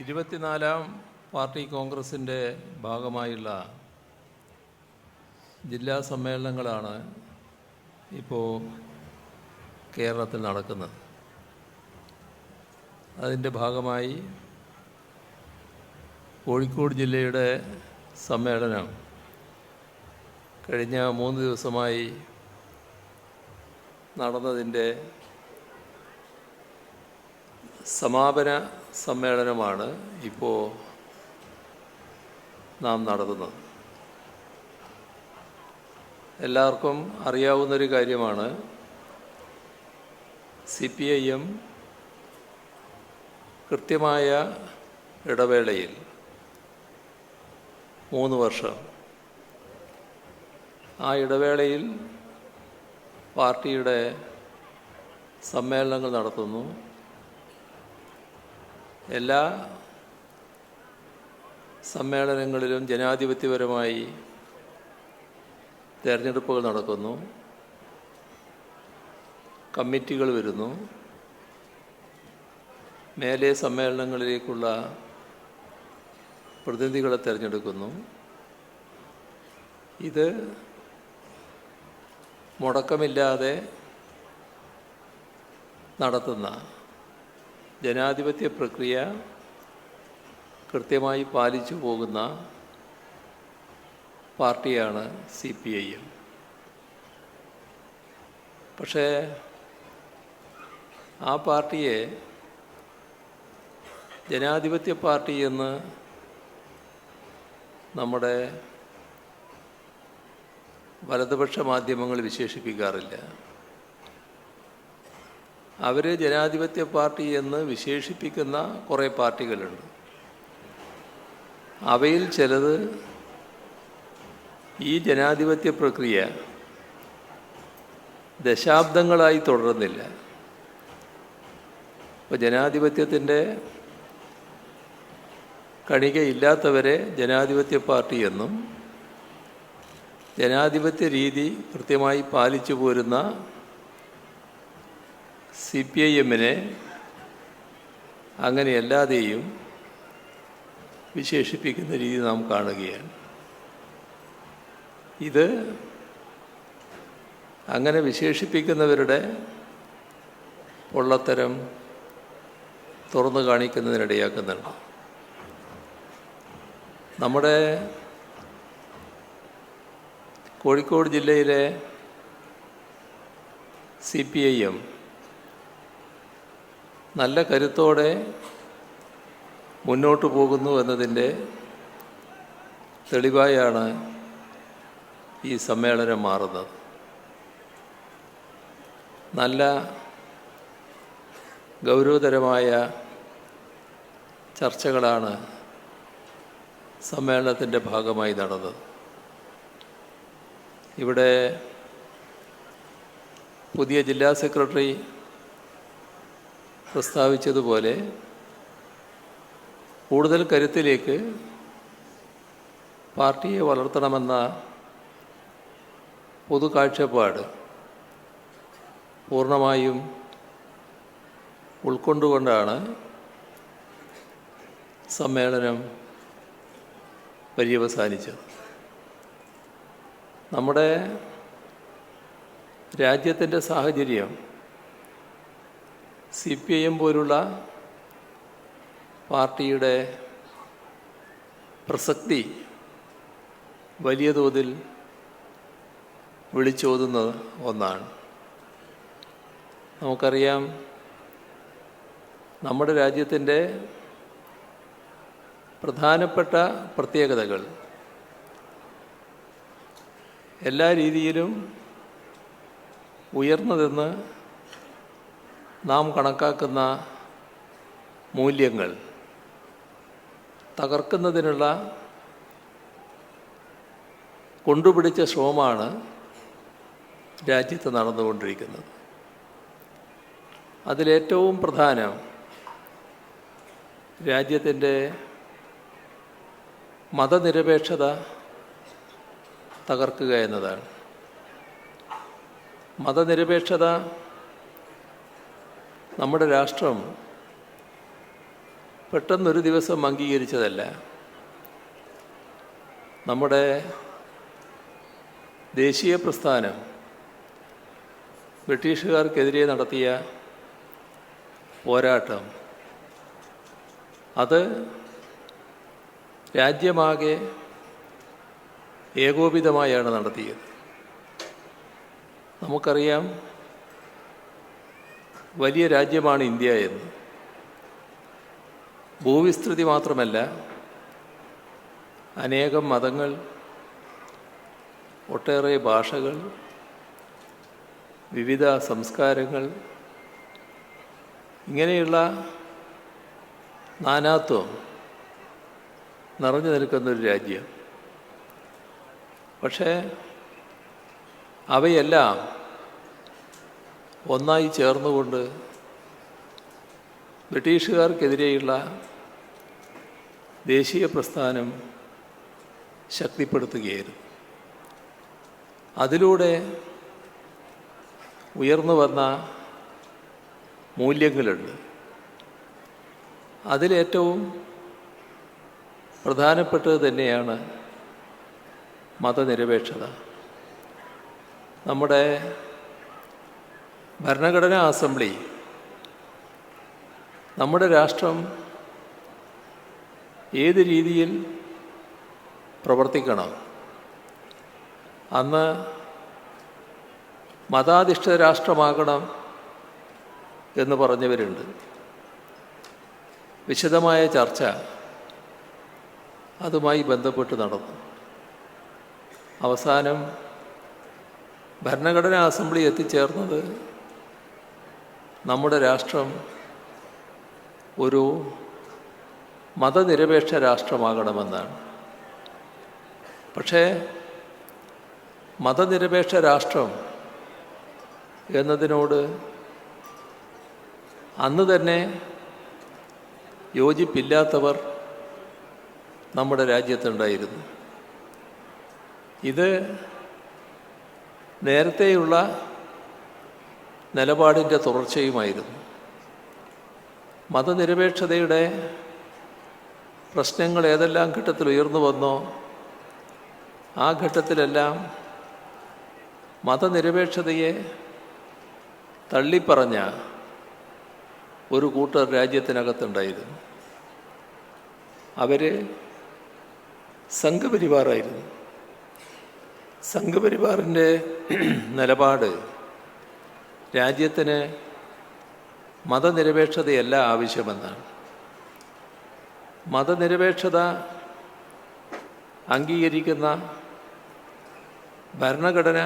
ഇരുപത്തിനാലാം പാർട്ടി കോൺഗ്രസിന്റെ ഭാഗമായുള്ള ജില്ലാ സമ്മേളനങ്ങളാണ് ഇപ്പോൾ കേരളത്തിൽ നടക്കുന്നത്. അതിന്റെ ഭാഗമായി കോഴിക്കോട് ജില്ലയുടെ സമ്മേളനം കഴിഞ്ഞ മൂന്ന് ദിവസമായി നടന്നതിന്റെ സമാപന സമ്മേളനമാണ് ഇപ്പോൾ നാം നടത്തുന്നത്. എല്ലാവർക്കും അറിയാവുന്നൊരു കാര്യമാണ്. സി പി ഐ എം കൃത്യമായ ഇടവേളയിൽ മൂന്ന് വർഷം ആ ഇടവേളയിൽ പാർട്ടിയുടെ സമ്മേളനങ്ങൾ നടത്തുന്നു. എല്ലാ സമ്മേളനങ്ങളിലും ജനാധിപത്യപരമായി തിരഞ്ഞെടുപ്പുകൾ നടക്കുന്നു. കമ്മിറ്റികൾ വരുന്നു. മേലെ സമ്മേളനങ്ങളിലേക്കുള്ള പ്രതിനിധികളെ തിരഞ്ഞെടുക്കുന്നു. ഇത് മുടക്കമില്ലാതെ നടത്തുന്ന ജനാധിപത്യ പ്രക്രിയ കൃത്യമായി പാലിച്ചു പോകുന്ന പാർട്ടിയാണ് സി പി ഐ എം. പക്ഷേ ആ പാർട്ടിയെ ജനാധിപത്യ പാർട്ടി എന്ന് നമ്മുടെ വലതുപക്ഷ മാധ്യമങ്ങൾ വിശേഷിപ്പിക്കാറില്ല. അവർ ജനാധിപത്യ പാർട്ടി എന്ന് വിശേഷിപ്പിക്കുന്ന കുറേ പാർട്ടികളുണ്ട്. അവയിൽ ചിലത് ഈ ജനാധിപത്യ പ്രക്രിയ ദശാബ്ദങ്ങളായി തുടരുന്നില്ല അപ്പോൾ ജനാധിപത്യത്തിന്റെ കണികയില്ലാത്തവരെ ജനാധിപത്യ പാർട്ടി എന്നും ജനാധിപത്യ രീതി കൃത്യമായി പാലിച്ചു പോരുന്ന സി പി ഐ എമ്മിനെ അങ്ങനെയല്ലാതെയും വിശേഷിപ്പിക്കുന്ന രീതി നാം കാണുകയാണ്. ഇത് അങ്ങനെ വിശേഷിപ്പിക്കുന്നവരുടെ പൊള്ളത്തരം തുറന്നു കാണിക്കുന്നതിനിടയാക്കുന്നുണ്ട്. നമ്മുടെ കോഴിക്കോട് ജില്ലയിലെ സി പി ഐ എം നല്ല കരുത്തോടെ മുന്നോട്ട് പോകുന്നു എന്നതിന്റെ തെളിവായാണ് ഈ സമ്മേളനം മാറുന്നത്. നല്ല ഗൗരവതരമായ ചർച്ചകളാണ് സമ്മേളനത്തിന്റെ ഭാഗമായി നടന്നത്. ഇവിടെ പുതിയ ജില്ലാ സെക്രട്ടറി പ്രസ്താവിച്ചതുപോലെ കൂടുതൽ കരുത്തിലേക്ക് പാർട്ടിയെ വളർത്തണമെന്ന പൊതു കാഴ്ചപ്പാട് പൂർണമായും ഉൾക്കൊണ്ടുകൊണ്ടാണ് സമ്മേളനം പര്യവസാനിച്ചത്. നമ്മുടെ രാജ്യത്തിന്റെ സാഹചര്യം സി പി ഐ എം പോലുള്ള പാർട്ടിയുടെ പ്രസക്തി വലിയ തോതിൽ വിളിച്ചോതുന്ന ഒന്നാണ്. നമുക്കറിയാം നമ്മുടെ രാജ്യത്തിന്റെ പ്രധാനപ്പെട്ട പ്രത്യേകതകൾ എല്ലാ രീതിയിലും ഉയർന്നതെന്ന് നാം കണക്കാക്കുന്ന മൂല്യങ്ങൾ തകർക്കുന്നതിനുള്ള കൊണ്ടുപിടിച്ച ശ്രമമാണ് രാജ്യത്ത് നടന്നുകൊണ്ടിരിക്കുന്നത്. അതിലേറ്റവും പ്രധാനം രാജ്യത്തിന്റെ മതനിരപേക്ഷത തകർക്കുക എന്നതാണ്. മതനിരപേക്ഷത നമ്മുടെ രാഷ്ട്രം പെട്ടെന്നൊരു ദിവസം അംഗീകരിച്ചതല്ല. നമ്മുടെ ദേശീയ പ്രസ്ഥാനം ബ്രിട്ടീഷുകാർക്കെതിരെ നടത്തിയ പോരാട്ടം അത് രാജ്യമാകെ ഏകോപിതമായാണ് നടത്തിയത്. നമുക്കറിയാം വലിയ രാജ്യമാണ് ഇന്ത്യ എന്ന്. ഭൂവിസ്തൃതി മാത്രമല്ല അനേകം മതങ്ങൾ ഒട്ടേറെ ഭാഷകൾ വിവിധ സംസ്കാരങ്ങൾ ഇങ്ങനെയുള്ള നാനാത്വം നിറഞ്ഞു നിൽക്കുന്നൊരു രാജ്യം. പക്ഷേ അവയെല്ലാം ഒന്നായി ചേർന്നുകൊണ്ട് ബ്രിട്ടീഷുകാർക്കെതിരെയുള്ള ദേശീയ പ്രസ്ഥാനം ശക്തിപ്പെടുത്തുകയായിരുന്നു. അതിലൂടെ ഉയർന്നു വന്ന മൂല്യങ്ങളുണ്ട്. അതിലേറ്റവും പ്രധാനപ്പെട്ടത് തന്നെയാണ് മതനിരപേക്ഷത. നമ്മുടെ ഭരണഘടനാ അസംബ്ലി നമ്മുടെ രാഷ്ട്രം ഏത് രീതിയിൽ പ്രവർത്തിക്കണം? അന്ന് മതാധിഷ്ഠിത രാഷ്ട്രമാകണം എന്ന് പറഞ്ഞവരുണ്ട്. വിശദമായ ചർച്ച അതുമായി ബന്ധപ്പെട്ട് നടന്നു. അവസാനം ഭരണഘടനാ അസംബ്ലി എത്തിച്ചേർന്നത് നമ്മുടെ രാഷ്ട്രം ഒരു മതനിരപേക്ഷ രാഷ്ട്രമാകണമെന്നാണ്. പക്ഷേ മതനിരപേക്ഷ രാഷ്ട്രം എന്നതിനോട് അന്ന് തന്നെ യോജിപ്പില്ലാത്തവർ നമ്മുടെ രാജ്യത്തുണ്ടായിരുന്നു. ഇത് നേരത്തെയുള്ള നിലപാടിന്റെ തുടർച്ചയുമായിരുന്നു. മതനിരപേക്ഷതയുടെ പ്രശ്നങ്ങൾ ഏതെല്ലാം ഘട്ടത്തിൽ ഉയർന്നു വന്നോ ആ ഘട്ടത്തിലെല്ലാം മതനിരപേക്ഷതയെ തള്ളിപ്പറഞ്ഞ ഒരു കൂട്ടർ രാജ്യത്തിനകത്തുണ്ടായിരുന്നു. അവർ സംഘപരിവാറായിരുന്നു. സംഘപരിവാറിന്റെ നിലപാട് രാജ്യത്തിന് മതനിരപേക്ഷതയല്ല ആവശ്യമെന്നാണ്. മതനിരപേക്ഷത അംഗീകരിക്കുന്ന ഭരണഘടന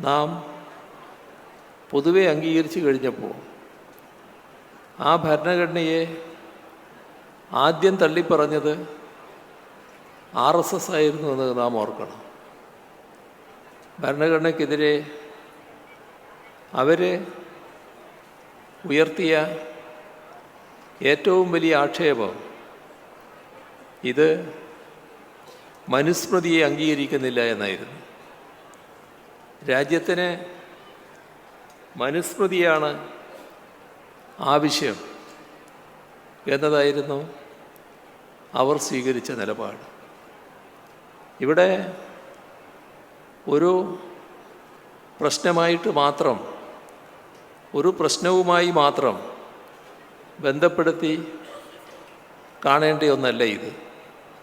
നാം പൊതുവെ അംഗീകരിച്ചു കഴിഞ്ഞപ്പോൾ ആ ഭരണഘടനയെ ആദ്യം തള്ളിപ്പറഞ്ഞത് ആർ എസ് എസ് ആയിരുന്നു എന്ന് നാം ഓർക്കണം. ഭരണഘടനയ്ക്കെതിരെ അവർ ഉയർത്തിയ ഏറ്റവും വലിയ ആക്ഷേപം ഇത് മനുസ്മൃതിയെ അംഗീകരിക്കുന്നില്ല എന്നായിരുന്നു. രാജ്യത്തിന് മനുസ്മൃതിയാണ് ആവശ്യം എന്നതായിരുന്നു അവർ സ്വീകരിച്ച നിലപാട്. ഇവിടെ ഒരു പ്രശ്നമായിട്ട് മാത്രം ഒരു പ്രശ്നവുമായി മാത്രം ബന്ധപ്പെടുത്തി കാണേണ്ട ഒന്നല്ല ഇത്.